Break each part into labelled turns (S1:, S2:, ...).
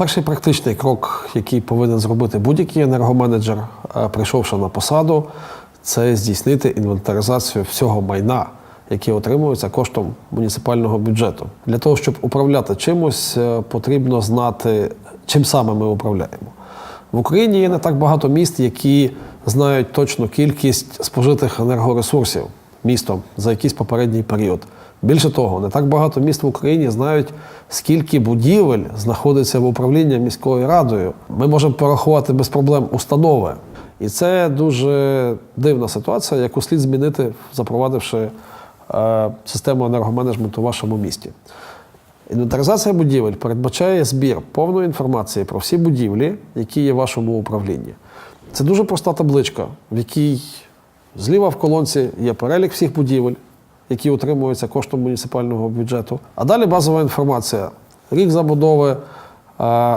S1: Перший практичний крок, який повинен зробити будь-який енергоменеджер, е, прийшовши на посаду, це здійснити інвентаризацію всього майна, яке отримується коштом муніципального бюджету. Для того, щоб управляти чимось, е, потрібно знати, чим саме ми управляємо. В Україні є не так багато міст, які знають точну кількість спожитих енергоресурсів містом за якийсь попередній період. Більше того, не так багато міст в Україні знають, скільки будівель знаходиться в управлінні міською радою. Ми можемо порахувати без проблем установи. І це дуже дивна ситуація, яку слід змінити, запровадивши е, систему енергоменеджменту у вашому місті. Інвентаризація будівель передбачає збір повної інформації про всі будівлі, які є в вашому управлінні. Це дуже проста табличка, в якій зліва в колонці є перелік всіх будівель, які утримуються коштом муніципального бюджету. А далі базова інформація: рік забудови, е,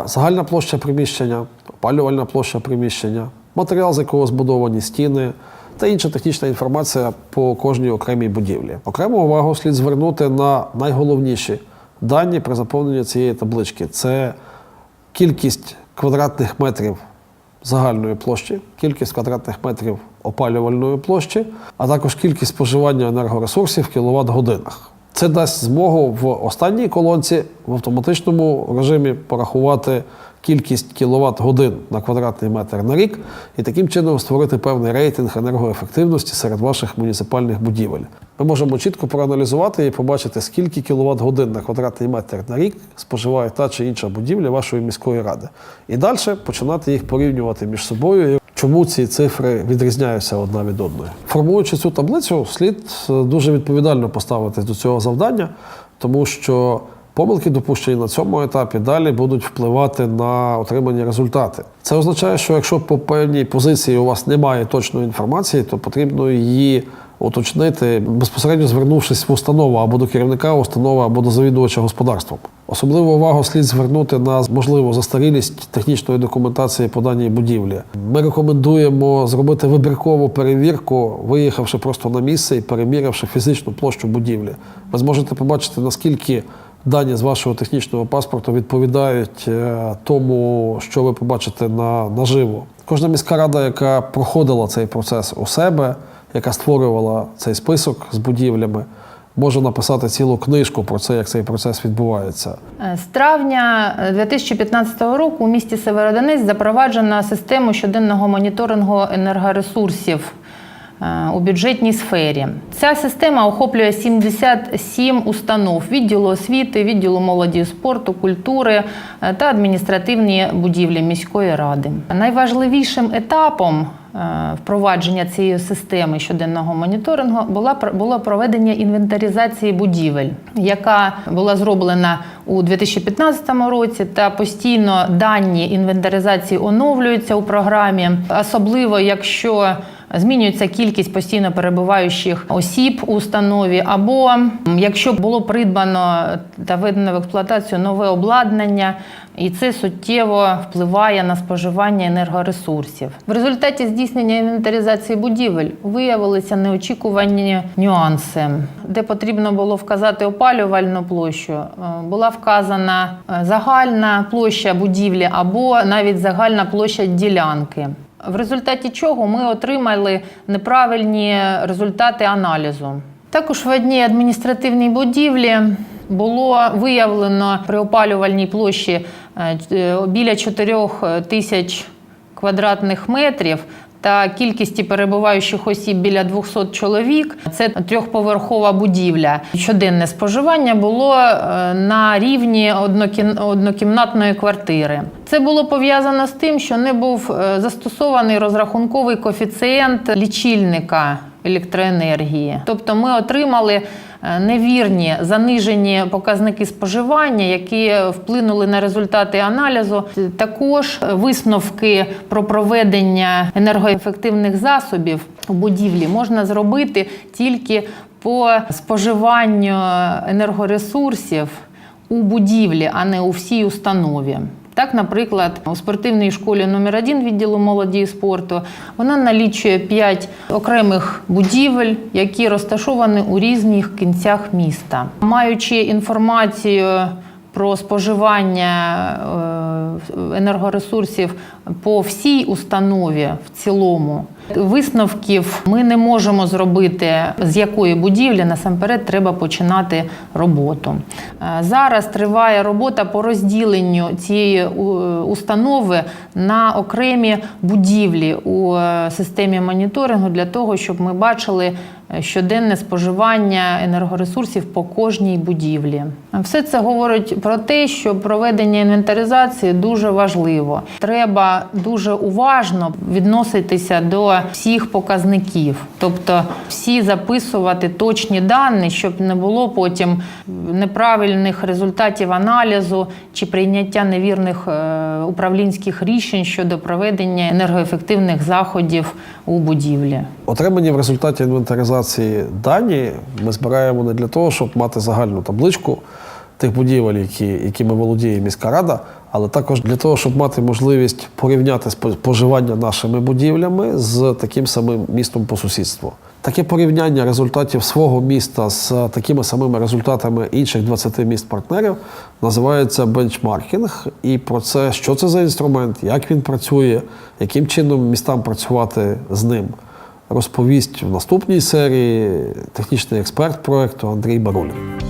S1: загальна площа приміщення, опалювальна площа приміщення, матеріал, з якого збудовані стіни та інша технічна інформація по кожній окремій будівлі. Окрему увагу слід звернути на найголовніші дані при заповненні цієї таблички. Це кількість квадратних метрів загальної площі, кількість квадратних метрів опалювальної площі, а також кількість споживання енергоресурсів в кіловат годинах. Це дасть змогу в останній колонці в автоматичному режимі порахувати кількість кіловат годин на квадратний метр на рік і таким чином створити певний рейтинг енергоефективності серед ваших муніципальних будівель. Ми можемо чітко проаналізувати і побачити, скільки кіловат годин на квадратний метр на рік споживає та чи інша будівля вашої міської ради. І далі починати їх порівнювати між собою. Чому ці цифри відрізняються одна від одної? Формуючи цю таблицю, слід е, дуже відповідально поставитись до цього завдання, тому що помилки, допущені на цьому етапі, далі будуть впливати на отримані результати. Це означає, що якщо по певній позиції у вас немає точної інформації, то потрібно її уточнити, безпосередньо звернувшись в установу або до керівника установи, або до завідувача господарством. Особливу увагу слід звернути на можливу застарілість технічної документації по даній будівлі. Ми рекомендуємо зробити вибіркову перевірку, виїхавши просто на місце і переміривши фізичну площу будівлі. Ви зможете побачити, наскільки дані з вашого технічного паспорту відповідають е, тому, що ви побачите на, наживо. Кожна міська рада, яка проходила цей процес у себе, яка створювала цей список з будівлями, може написати цілу книжку про це, як цей процес відбувається.
S2: З травня е, 2015 року у місті Северодонець запроваджена система щоденного моніторингу енергоресурсів е, у бюджетній сфері. Ця система охоплює 77 установ відділу освіти, відділу молоді спорту, культури е, та адміністративні будівлі міської ради. Найважливішим етапом е, впровадження цієї системи щоденного моніторингу була було проведення інвентаризації будівель, яка була зроблена у 2015 році, та постійно дані інвентаризації оновлюються у програмі, особливо якщо Змінюється кількість постійно перебуваючих осіб у установі, або якщо було придбано та введено в експлуатацію нове обладнання, і це суттєво впливає на споживання енергоресурсів. В результаті здійснення інвентаризації будівель виявилися неочікувані нюанси, де потрібно було вказати опалювальну площу. е, Була вказана е, загальна площа будівлі або навіть загальна площа ділянки. В результаті чого ми отримали неправильні результати аналізу. Також в одній адміністративній будівлі було виявлено при опалювальній площі е, е, біля 4 тисяч квадратних метрів та кількості перебуваючих осіб біля 200 чоловік. Це трьохповерхова будівля. Щоденне споживання було е, на рівні однокімнатної квартири. Це було пов'язано з тим, що не був е, застосований розрахунковий коефіцієнт лічильника електроенергії. Тобто ми отримали невірні занижені показники споживання, які вплинули на результати аналізу. Також висновки про проведення енергоефективних засобів у будівлі можна зробити тільки по споживанню енергоресурсів у будівлі, а не у всій установі. Так, наприклад, у спортивній школі номер 1 відділу молоді і спорту вона налічує 5 окремих будівель, які розташовані у різних кінцях міста. Маючи інформацію про споживання енергоресурсів по всій установі в цілому. Висновків ми не можемо зробити, з якої будівлі насамперед треба починати роботу. Е, Зараз триває робота по розділенню цієї е, установи на окремі будівлі у е, системі моніторингу для того, щоб ми бачили щоденне споживання енергоресурсів по кожній будівлі. Все це говорить про те, що проведення інвентаризації дуже важливо. Треба дуже уважно відноситися до всіх показників, тобто всі записувати точні дані, щоб не було потім неправильних результатів аналізу чи прийняття невірних е, управлінських рішень щодо проведення енергоефективних заходів у будівлі.
S1: Отримані в результаті інвентаризації дані ми збираємо не для того, щоб мати загальну табличку тих будівель, які, якими володіє міська рада, але також для того, щоб мати можливість порівняти споживання нашими будівлями з таким самим містом по сусідству. Таке порівняння результатів свого міста з такими самими результатами інших 20 міст-партнерів називається бенчмаркінг. І про це, що це за інструмент, як він працює, яким чином містам працювати з ним, розповість в наступній серії технічний експерт проекту Андрій Барулін.